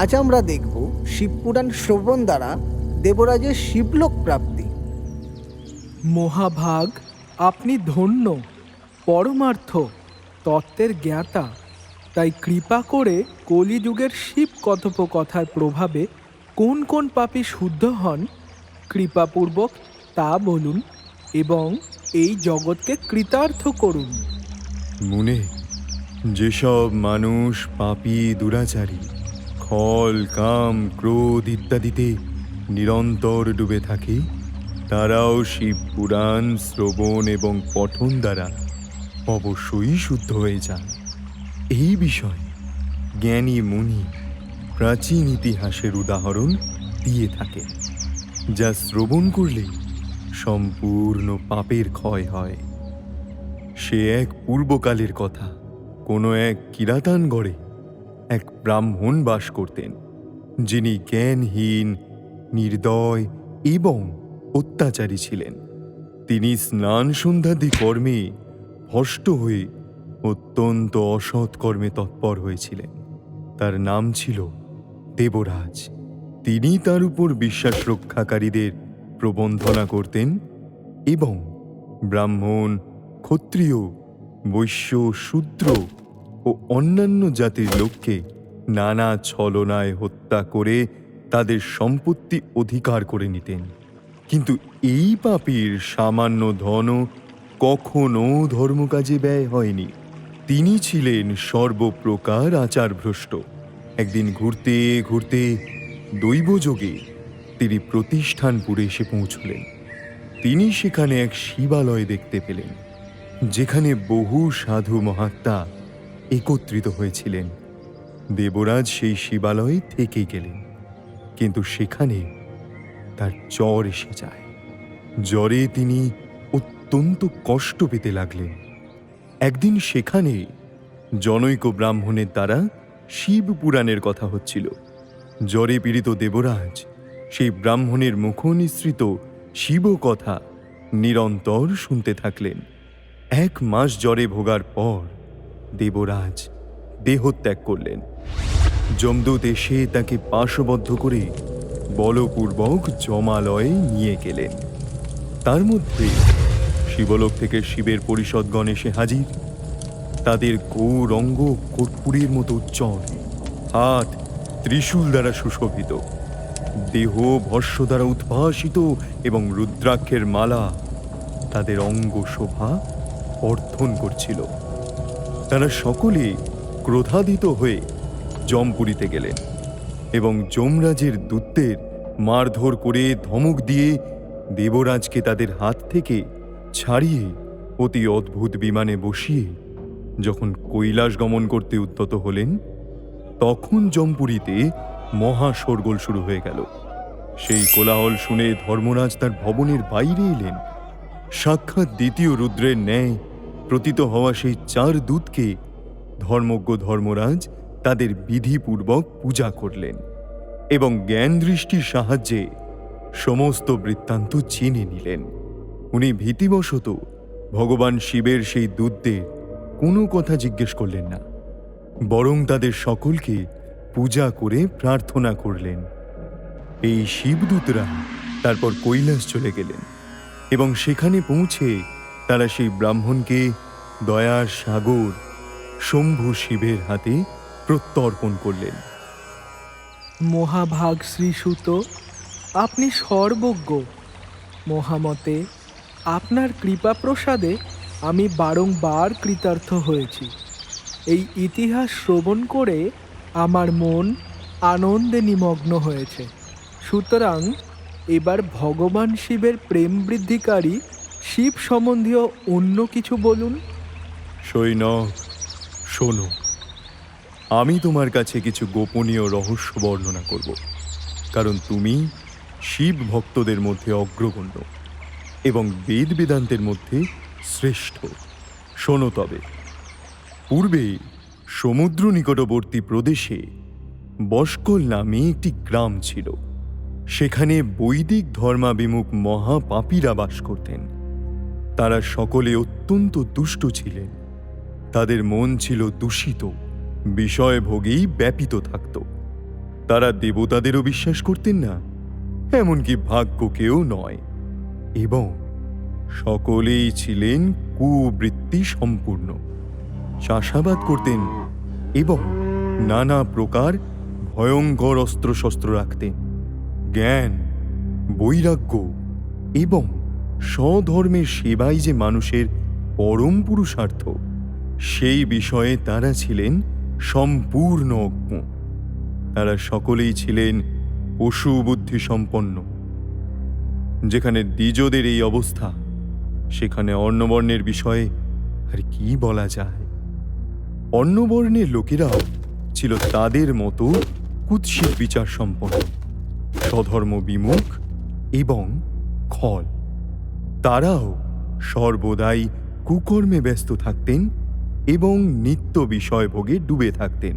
আজ আমরা দেখব শিবপুরাণ শ্রবণ দ্বারা দেবরাজের শিবলোক প্রাপ্তি। মহাভাগ আপনি ধন্য পরমার্থ তত্ত্বের জ্ঞাতা। তাই কৃপা করে কলিযুগের শিব কথোপকথার প্রভাবে কোন কোন পাপী শুদ্ধ হন কৃপাপূর্বক তা বলুন এবং এই জগৎকে কৃতার্থ করুন। মনে যেসব মানুষ পাপী দুরাচারী খল, কাম, ক্রোধ ইত্যাদিতে নিরন্তর ডুবে থাকে, তারাও শিব পুরাণ, শ্রবণ এবং পঠন দ্বারা অবশ্যই শুদ্ধ হয়ে যান। এই বিষয়ে জ্ঞানী মুনি প্রাচীন ইতিহাসের উদাহরণ দিয়ে থাকে, যা শ্রবণ করলে সম্পূর্ণ পাপের ক্ষয় হয়। সে এক পূর্বকালের কথা, কোনো এক কিরাতানগড়ে এক ব্রাহ্মণ বাস করতেন, যিনি জ্ঞানহীন, নির্দয় এবং অত্যাচারী ছিলেন। তিনি স্নান সন্ধ্যাদি কর্মে ভষ্ট হয়ে অত্যন্ত অসৎ কর্মে তৎপর হয়েছিলেন। তার নাম ছিল দেবরাজ। তিনি তার উপর বিশ্বাস রক্ষাকারীদের প্রবন্ধনা করতেন এবং ব্রাহ্মণ, ক্ষত্রিয়, বৈশ্য, শূদ্র ও অন্যান্য জাতির লোককে নানা ছলনায় হত্যা করে তাদের সম্পত্তি অধিকার করে নিতেন। কিন্তু এই পাপীর সামান্য ধনও কখনো ধর্মকাজে ব্যয় হয়নি। তিনি ছিলেন সর্বপ্রকার আচারভ্রষ্ট। একদিন ঘুরতে ঘুরতে দৈবযোগে তিনি প্রতিষ্ঠানপুরে এসে পৌঁছলেন। তিনি সেখানে এক শিবালয় দেখতে পেলেন, যেখানে বহু সাধু মহাত্মা একত্রিত হয়েছিলেন। দেবরাজ সেই শিবালয়ে থেকে গেলেন, কিন্তু সেখানে তার জ্বর এসে যায়। জ্বরে তিনি অত্যন্ত কষ্ট পেতে লাগলেন। একদিন সেখানে জনৈক ব্রাহ্মণের দ্বারা শিব পুরাণের কথা হচ্ছিল। জ্বরে পীড়িত দেবরাজ সেই ব্রাহ্মণের মুখ নিঃসৃত শিব কথা নিরন্তর শুনতে থাকলেন। এক মাস জ্বরে ভোগার পর দেবরাজ দেহত্যাগ করলেন। যমদূত এসে তাকে পাশবদ্ধ করে বলপূর্বক জমালয়ে নিয়ে গেলেন। তার মধ্যে শিবলোক থেকে শিবের পরিষদগণ এসে হাজির। তাদের গৌরঙ্গ কর্পূরের মতো উজ্জ্বল, হাত ত্রিশূল দ্বারা সুশোভিত, দেহ ভস্য দ্বারা উদ্ভাসিত এবং রুদ্রাক্ষের মালা তাদের অঙ্গ শোভা বর্ধন করছিল। তারা সকলে ক্রোধাদিত হয়ে জমপুরিতে গেলেন এবং যমরাজের দূতদের মারধর করে ধমক দিয়ে দেবরাজকে তাদের হাত থেকে ছাড়িয়ে অতি অদ্ভুত বিমানে বসিয়ে যখন কৈলাস গমন করতে উদ্যত হলেন, তখন জমপুরীতে মহা শোরগোল শুরু হয়ে গেল। সেই কোলাহল শুনে ধর্মরাজ তার ভবনের বাইরে এলেন। সাক্ষাৎ দ্বিতীয় রুদ্রের ন্যায় প্রতীত হওয়া সেই চার দূতকে ধর্মজ্ঞ ধর্মরাজ তাদের বিধিপূর্বক পূজা করলেন এবং জ্ঞান দৃষ্টির সাহায্যে সমস্ত বৃত্তান্ত চিনে নিলেন। উনি ভীতিবশত ভগবান শিবের সেই দূতদের কোনো কথা জিজ্ঞেস করলেন না, বরং তাদের সকলকে পূজা করে প্রার্থনা করলেন। এই শিবদূতরা তারপর কৈলাস চলে গেলেন এবং সেখানে পৌঁছে তারা সেই ব্রাহ্মণকে দয়ার সাগর, শম্ভু শিবের হাতে প্রত্যর্পণ করলেন। মহাভাগ শ্রীসুত, আপনি সর্বজ্ঞ। মহামতে, আপনার কৃপা প্রসাদে আমি বারংবার কৃতার্থ হয়েছি। এই ইতিহাস শ্রবণ করে আমার মন আনন্দে নিমগ্ন হয়েছে। সুতরাং এবার ভগবান শিবের প্রেম বৃদ্ধিকারী শিব সম্বন্ধীয় অন্য কিছু বলুন? সৈনক শোনো, আমি তোমার কাছে কিছু গোপনীয় রহস্য বর্ণনা করব। কারণ তুমি শিব ভক্তদের মধ্যে অগ্রগণ্য এবং বেদ বেদান্তের মধ্যে শ্রেষ্ঠ। শোনো তবে, পূর্বে সমুদ্র নিকটবর্তী প্রদেশে বস্কল নামে একটি গ্রাম ছিল। সেখানে বৈদিক ধর্মাভিমুখ মহাপাপীরা বাস করতেন। তারা সকলে অত্যন্ত দুষ্ট ছিলেন। তাদের মন ছিল দূষিত বিষয়ভোগেই ব্যাপিত থাকত। তারা দেবতাদেরও বিশ্বাস করতেন না, এমনকি ভাগ্যকেও নয়। এবং সকলেই ছিলেন কুবৃত্তি সম্পূর্ণ। চাষাবাদ করতেন এবং নানা প্রকার ভয়ঙ্কর অস্ত্রশস্ত্র রাখতেন। জ্ঞান, বৈরাগ্য এবং স্বধর্মের সেবাই যে মানুষের পরম পুরুষার্থ, সেই বিষয়ে তারা ছিলেন সম্পূর্ণ অজ্ঞ। তারা সকলেই ছিলেন পশু বুদ্ধি সম্পন্ন। যেখানে দ্বিজদের এই অবস্থা, সেখানে অন্নবর্ণের বিষয়ে আর কি বলা যায়? অন্নবর্ণের লোকেরাও ছিল তাদের মতো কুৎসিত বিচার সম্পন্ন, স্বধর্ম বিমুখ এবং খল। তারাও সর্বদাই কুকর্মে ব্যস্ত থাকতেন এবং নিত্য বিষয়ভোগে ডুবে থাকতেন।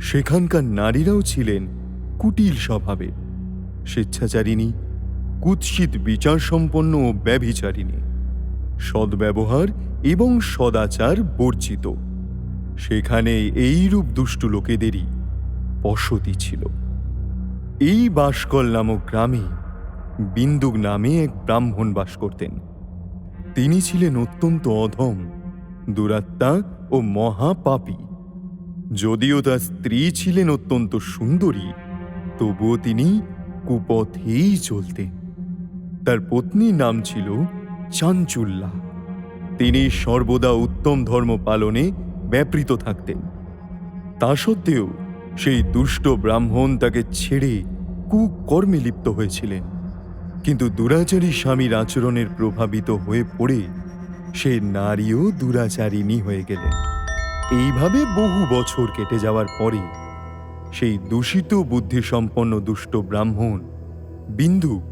সেখানকার নারীরাও ছিলেন কুটিল স্বভাবের, স্বেচ্ছাচারিণী, কুৎসিত বিচার সম্পন্ন ও ব্যভিচারিণী। সদ্ব্যবহার এবং সদাচার বর্জিত। সেখানে এইরূপ দুষ্টু লোকেদেরই বসতি ছিল। এই বাসকল নামক গ্রামে বিন্দুক নামে এক ব্রাহ্মণ বাস করতেন। তিনি ছিলেন অত্যন্ত অধম, দুরাত্মা ও মহাপাপী। যদিও তার স্ত্রী ছিলেন অত্যন্ত সুন্দরী, তবুও তিনি কুপথেই চলতেন। তার পত্নীর নাম ছিল চাঞ্চুল্লা। তিনি সর্বদা উত্তম ধর্ম পালনে ব্যাপৃত থাকতেন। তা সত্ত্বেও সেই দুষ্ট ব্রাহ্মণ তাকে ছেড়ে কুকর্মে লিপ্ত হয়েছিলেন। কিন্তু দুরাচারী স্বামীর আচরণের প্রভাবিত হয়ে পড়ে সে নারীও দুরাচারিণী হয়ে গেলেন। এইভাবে বহু বছর কেটে যাওয়ার পরে সেই দূষিত বুদ্ধিসম্পন্ন দুষ্ট ব্রাহ্মণ বিন্দুক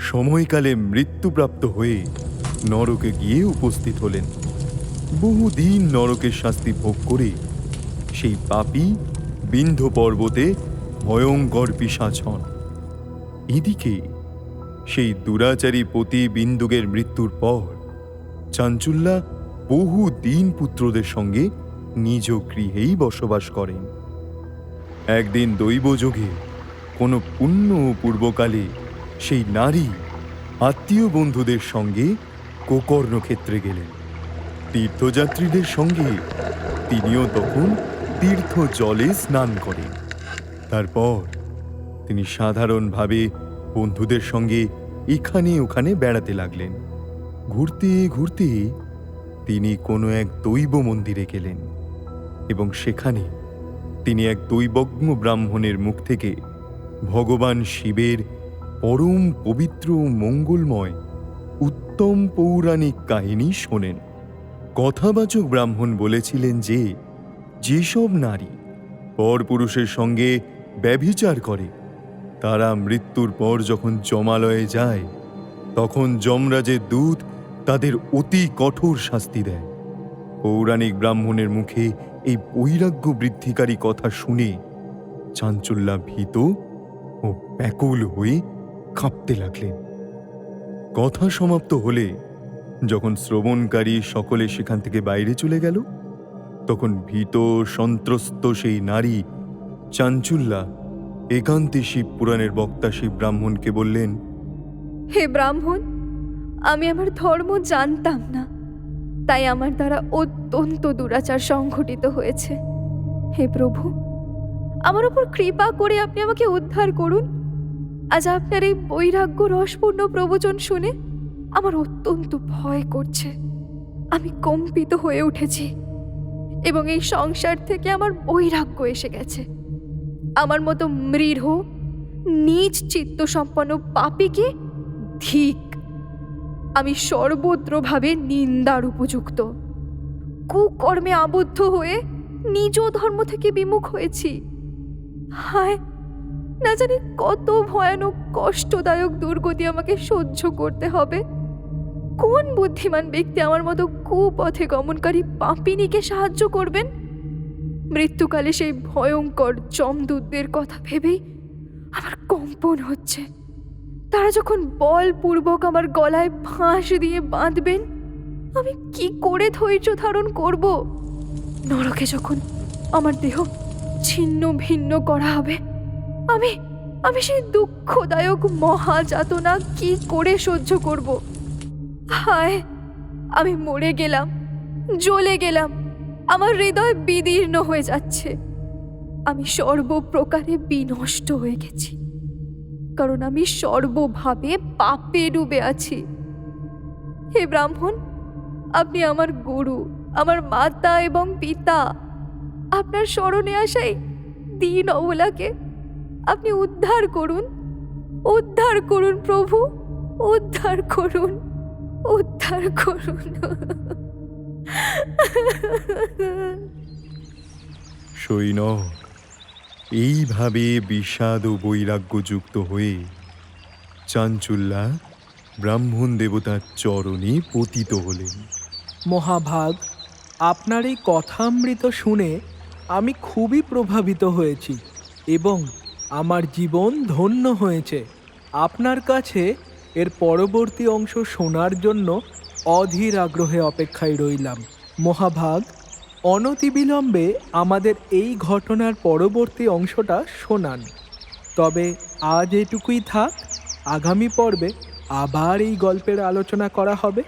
সময়কালে মৃত্যুপ্রাপ্ত হয়ে নরকে গিয়ে উপস্থিত হলেন। বহুদিন নরকের শাস্তি ভোগ করে সেই পাপী বিন্ধ পর্বতে ভয়ঙ্কর পিসাচ এদিকে সেই দুরাচারী পতি বিন্দুকের মৃত্যুর পর চাঞ্চুল্লা বহু দিন পুত্রদের সঙ্গে নিজ গৃহেই বসবাস করেন। একদিন দৈবযোগে কোনো পুণ্য পূর্বকালে সেই নারী আত্মীয় বন্ধুদের সঙ্গে কোকর্ণ ক্ষেত্রে গেলেন। তীর্থযাত্রীদের সঙ্গে তিনিও তখন তীর্থ জলে স্নান করেন। তারপর তিনি সাধারণভাবে বন্ধুদের সঙ্গে এখানে ওখানে বেড়াতে লাগলেন। ঘুরতে ঘুরতে তিনি কোনো এক দৈব মন্দিরে গেলেন এবং সেখানে তিনি এক দৈবজ্ঞ ব্রাহ্মণের মুখ থেকে ভগবান শিবের পরম পবিত্র মঙ্গলময় উত্তম পৌরাণিক কাহিনী শোনেন। কথাবাচক ব্রাহ্মণ বলেছিলেন যে, যেসব নারী পরপুরুষের সঙ্গে ব্যভিচার করে তারা মৃত্যুর পর যখন জমালয়ে যায়, তখন যমরাজের দূত তাদের অতি কঠোর শাস্তি দেয়। পৌরাণিক ব্রাহ্মণের মুখে এই বৈরাগ্য বৃদ্ধিকারী কথা শুনে চাঞ্চল্যা ভীত ও ব্যাকুল হয়ে কাঁপতে লাগলেন। কথা সমাপ্ত হলে যখন শ্রবণকারী সকলে সেখান থেকে বাইরে চলে গেল, তখন ভীত সন্ত্রস্ত সেই নারী চাঞ্চুল্লা একান্তে শিব পুরাণের বক্তা শিব ব্রাহ্মণকে বললেন, হে ব্রাহ্মণ, আমি আমার ধর্ম জানতাম না, তাই আমার দ্বারা অত্যন্ত দুরাচার সংঘটিত হয়েছে। হে প্রভু, আমার উপর কৃপা করে আপনি আমাকে উদ্ধার করুন। আজ আপনার এই বৈরাগ্য রসপূর্ণ প্রবচন শুনে আমার অত্যন্ত ভয় করছে। আমি কম্পিত হয়ে উঠেছি এবং এই সংসার থেকে আমার বৈরাগ্য এসে গেছে। আমার মতো মৃঢ় নিজ চিত্ত সম্পন্ন পাপীকে ধিক আমি সর্বত্রভাবে নিন্দার উপযুক্ত। কুকর্মে আবদ্ধ হয়ে নিজ ধর্ম থেকে বিমুখ হয়েছি। হায়, না জানি কত ভয়ানক, কষ্টদায়ক দুর্গতি আমাকে সহ্য করতে হবে। কোন বুদ্ধিমান ব্যক্তি আমার মতো কুপথে গমনকারী পাপিনীকে সাহায্য করবেন? মৃত্যুকালে সেই ভয়ঙ্কর জমদূতদের কথা ভেবেই আমার কম্পন হচ্ছে। তারা যখন বলপূর্বক আমার গলায় ফাঁস দিয়ে বাঁধবেন, আমি কি করে ধৈর্য ধারণ করব? নরকে যখন আমার দেহ ছিন্ন ভিন্ন করা হবে, আমি আমি সেই দুঃখদায়ক মহাযাতনা কি করে সহ্য করব? হায়, আমি মরে গেলাম, জ্বলে গেলাম। আমার হৃদয় বিদীর্ণ হয়ে যাচ্ছে। আমি সর্বপ্রকারে বিনষ্ট হয়ে গেছি। কারণ আমি সর্বভাবে পাপে ডুবে আছি। হে ব্রাহ্মণ, আপনি আমার গুরু, আমার মাতা এবং পিতা। আপনার স্মরণে আসাই দিন অবলাকে আপনি উদ্ধার করুন উদ্ধার করুন প্রভু, উদ্ধার করুন উদ্ধার করুন। সৈনক এইভাবে বিষাদ ও বৈরাগ্যযুক্ত হয়ে চাঞ্চুল্লা ব্রাহ্মণ দেবতার চরণে পতিত হলেন। মহাভাগ, আপনার এই কথামৃত শুনে আমি খুবই প্রভাবিত হয়েছি এবং আমার জীবন ধন্য হয়েছে। আপনার কাছে এর পরবর্তী অংশ শোনার জন্য অধীর আগ্রহে অপেক্ষায় রইলাম। মহাভাগ, অনতিবিলম্বে আমাদের এই ঘটনার পরবর্তী অংশটা শোনান। তবে আজ এটুকুই থাক, আগামী পর্বে আবার এই গল্পের আলোচনা করা হবে।